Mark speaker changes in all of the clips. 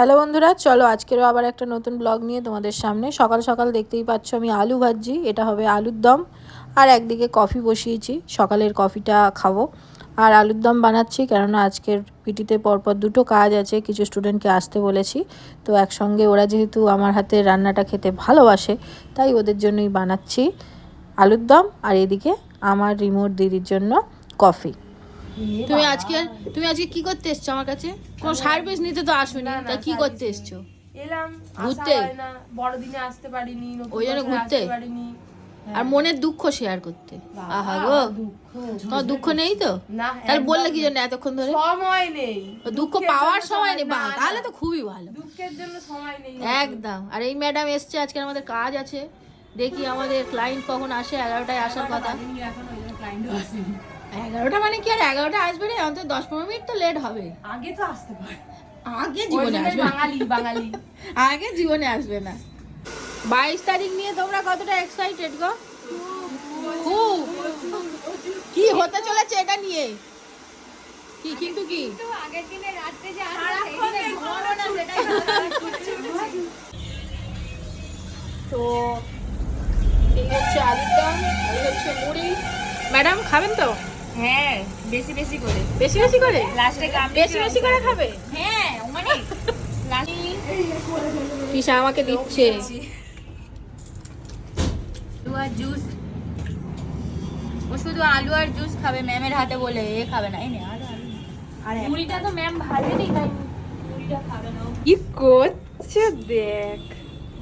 Speaker 1: Hello বন্ধুরা, চলো আজকেরও আবার একটা নতুন ব্লগ নিয়ে তোমাদের সামনে। সকাল সকাল দেখতেই পাচ্ছ আমি আলু ভাজি এটা হবে আলুর দম। আর একদিকে কফি বসিয়েছি, সকালের কফিটা খাব। আর আলুর দম বানাচ্ছি, কেননা আজকের পিটিতে পরপর দুটো কাজ আছে, কিছু স্টুডেন্টকে আসতে বলেছি। তো একসঙ্গে ওরা যেহেতু আমার হাতে রান্নাটা খেতে ভালোবাসে, তাই ওদের জন্যই বানাচ্ছি আলুর দম। আর এদিকে আমার রিমোট দিদির জন্য কফি। তুমি আজকে তুমি আজকে কি করতে এসছো আমার কাছে? কোনো সার্ভিস নিতে তো আসোনি তা কি করতে এসছো?
Speaker 2: এলাম
Speaker 1: ঘুরতে?
Speaker 2: বড়দিনে আসতে পারিনি
Speaker 1: ওই জন্য ঘুরতে?
Speaker 2: পারিনি।
Speaker 1: আর মনের দুঃখ শেয়ার করতে। আহা গো।
Speaker 2: দুঃখ।
Speaker 1: তোমার দুঃখ নেই তো? তাহলে বললে কি জন্য এতক্ষণ ধরে?
Speaker 2: সময় নেই।
Speaker 1: দুঃখ পাওয়ার সময় নেই বা তাহলে তো খুবই ভালো।
Speaker 2: দুঃখের জন্য সময় নেই।
Speaker 1: একদম। আর এই ম্যাডাম এসছে আজকে আমাদের কাজ আছে। দেখি আমাদের ক্লায়েন্ট কখন আসে এগারোটায় আসার কথা। এগারোটা মানে কি আর এগারোটা আসবে রে? অন্তত দশ পনেরো মিনিট তো লেট হবে।
Speaker 2: আগে তো আসতে পারে।
Speaker 1: আগে জীবনে আসবে।
Speaker 2: বাঙালি বাঙালি।
Speaker 1: আগে জীবনে আসবে না। বাইশ তারিখ নিয়ে তোমরা কতটা এক্সাইটেড গো? খুব। কি হতে চলেছে এটা নিয়ে? কি কিন্তু কি? তো এই হচ্ছে আলুর দম এই হচ্ছে মুড়ি। ম্যাডাম খাবেন তো?
Speaker 2: হ্যাঁ বেশি বেশি করে।
Speaker 1: বেশি বেশি করে?
Speaker 2: লাস্টে
Speaker 1: বেশি বেশি করে খাবে?
Speaker 2: হ্যাঁ মানে
Speaker 1: পিসা আমাকে দিচ্ছে।
Speaker 3: আলু আর জুস ও শুধু আলু আর জুস খাবে ম্যামের হাতে বলে এ খাবে না। এই নে আলু আলু। আর।
Speaker 2: মুড়িটা তো ম্যাম ভাজেনি তাই মুড়িটা খাবে না
Speaker 4: কি করছে দেখ।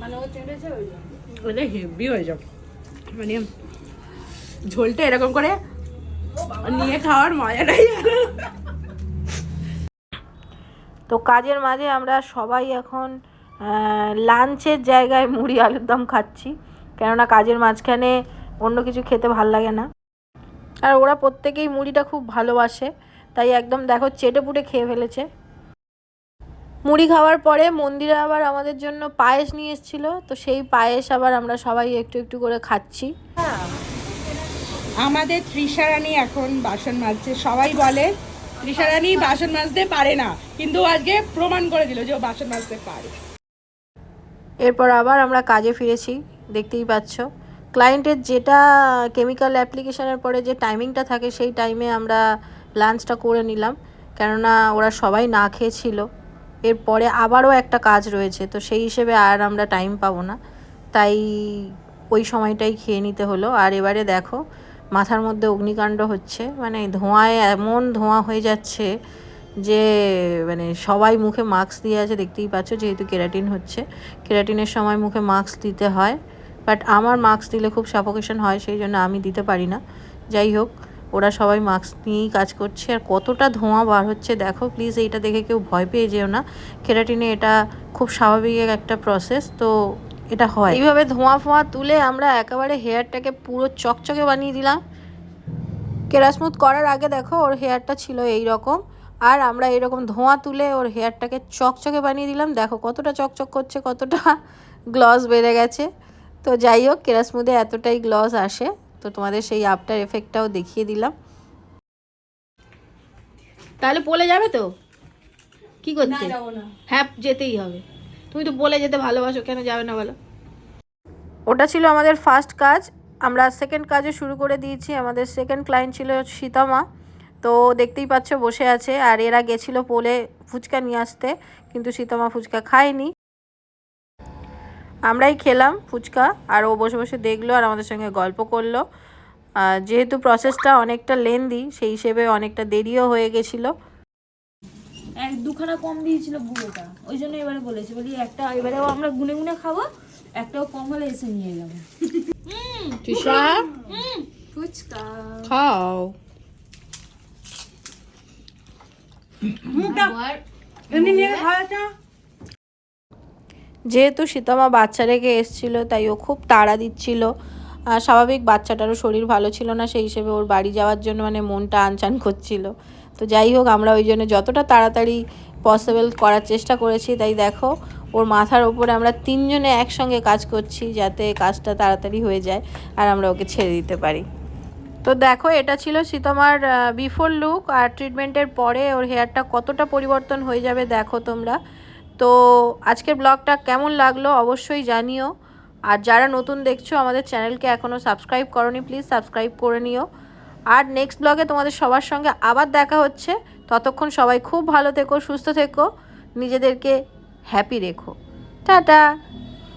Speaker 2: মানে ও চেপেছে ওই জন্য।
Speaker 4: মানে হেভি হয়ে যাবে। মানে ঝোলটা এরকম করে নিয়ে খাওয়ার মজাটাই
Speaker 1: তো কাজের মাঝে আমরা সবাই এখন লাঞ্চের জায়গায় মুড়ি আলুর দম খাচ্ছি। কেননা কাজের মাঝখানে অন্য কিছু খেতে ভালো লাগে না। আর ওরা প্রত্যেকেই মুড়িটা খুব ভালোবাসে। তাই একদম দেখো চেটে পুটে খেয়ে ফেলেছে। মুড়ি খাওয়ার পরে মন্দিরে আবার আমাদের জন্য পায়েস নিয়ে এসেছিল। তো সেই পায়েস আবার আমরা সবাই একটু একটু করে খাচ্ছি।
Speaker 4: আমাদের তৃষারানী এখন বাসন মাজছে। সবাই বলে তৃষারানী বাসন মাজতে পারে না, কিন্তু আজকে প্রমাণ করে দিল যে ও বাসন মাজতে পারে।
Speaker 1: এরপর আবার আমরা কাজে ফিরেছি, দেখতেই পাচ্ছ। ক্লায়েন্টের যেটা কেমিক্যাল অ্যাপ্লিকেশনের পরে যে টাইমিংটা থাকে, সেই টাইমে আমরা লাঞ্চটা করে নিলাম। কেননা ওরা সবাই না খেয়েছিল এরপরে আবারও একটা কাজ রয়েছে, তো সেই হিসেবে আর আমরা টাইম পাবো না। তাই ওই সময়টাই খেয়ে নিতে হলো। আর এবারে দেখো মাথার মধ্যে অগ্নিকাণ্ড হচ্ছে। মানে ধোঁয়ায় এমন ধোঁয়া হয়ে যাচ্ছে যে মানে সবাই মুখে মাস্ক দিয়ে আছে, দেখতেই পাচ্ছ যেহেতু কেরাটিন হচ্ছে। কেরাটিনের সময় মুখে মাস্ক দিতে হয় বাট আমার মাস্ক দিলে খুব সাফোকেশন হয়, সেই জন্য আমি দিতে পারি না। যাই হোক, ওরা সবাই মাস্ক নিয়েই কাজ করছে। আর কতটা ধোঁয়া বার হচ্ছে দেখো প্লিজ এইটা দেখে কেউ ভয় পেয়ে যেও না। কেরাটিনে এটা খুব স্বাভাবিক একটা প্রসেস তো এটা হয়। এইভাবে ধোঁয়া ফোঁয়া তুলে আমরা একেবারে হেয়ারটাকে পুরো চকচকে বানিয়ে দিলাম। কেরাসমুথ করার আগে দেখো ওর হেয়ারটা ছিল এই রকম আর আমরা এরকম ধোঁয়া তুলে ওর হেয়ারটাকে চকচকে বানিয়ে দিলাম। দেখো কতটা চকচক করছে কতটা গ্লস বেড়ে গেছে। তো যাই হোক কেরাসমুদে এতটাই গ্লস আসে। তো তোমাদের সেই আফটার এফেক্টটাও দেখিয়ে দিলাম। তাহলে পলে যাবে তো? কি করতে
Speaker 2: যাব না।
Speaker 1: হ্যাঁ যেতেই হবে। তুমি তো বলে যেতে ভালোবাসো, কেন যাবে না বলো? ওটা ছিল আমাদের ফার্স্ট কাজ। আমরা সেকেন্ড কাজও শুরু করে দিয়েছি। আমাদের সেকেন্ড ক্লায়েন্ট ছিল সীতামা। তো দেখতেই পাচ্ছ বসে আছে। আর এরা গেছিল পোলে ফুচকা নিয়ে আসতে, কিন্তু সীতামা ফুচকা খায়নি। আমরাই খেলাম ফুচকা, আর ও বসে বসে দেখল আর আমাদের সঙ্গে গল্প করল। যেহেতু প্রসেসটা অনেকটা লেন্দি সেই হিসেবে অনেকটা দেরিও হয়ে গেছিল।
Speaker 3: এক দুখানা কম দিয়েছিল বুড়োটা ওই জন্য এবারে বলেছি বলি একটা এবারেও আমরা গুনে গুনে খাব একটাও কম হলে এসে নিয়ে যাব।
Speaker 1: তৃষা?
Speaker 2: ফুচকা।
Speaker 1: খাও।
Speaker 4: এমনি নিয়ে খাওয়াটা
Speaker 1: যেহেতু সীতামা বাচ্চা রেখে এসছিল তাই ও খুব তাড়া দিচ্ছিল। আর স্বাভাবিক বাচ্চাটারও শরীর ভালো ছিল না সেই হিসেবে ওর বাড়ি যাওয়ার জন্য মানে মনটা আনচান করছিল। তো যাই হোক, আমরা ওই জন্য যতটা তাড়াতাড়ি পসিবল করার চেষ্টা করেছি, তাই দেখো, ওর মাথার ওপরে আমরা তিনজনে একসঙ্গে কাজ করছি যাতে কাজটা তাড়াতাড়ি হয়ে যায় আর আমরা ওকে ছেড়ে দিতে পারি। তো দেখো, এটা ছিল সীতমার বিফোর লুক আর ট্রিটমেন্টের পরে ওর হেয়ারটা কতটা পরিবর্তন হয়ে যাবে দেখো তোমরা। তো আজকের ব্লগটা কেমন লাগল অবশ্যই জানিও। আর যারা নতুন দেখছ আমাদের চ্যানেলকে এখনও সাবস্ক্রাইব করনি প্লিজ সাবস্ক্রাইব করে নিও। আর নেক্সট ব্লগে তোমাদের সবার সঙ্গে আবার দেখা হচ্ছে। ততক্ষণ সবাই খুব ভালো থেকো, সুস্থ থেকো, নিজেদেরকে হ্যাপি রেখো। টাটা!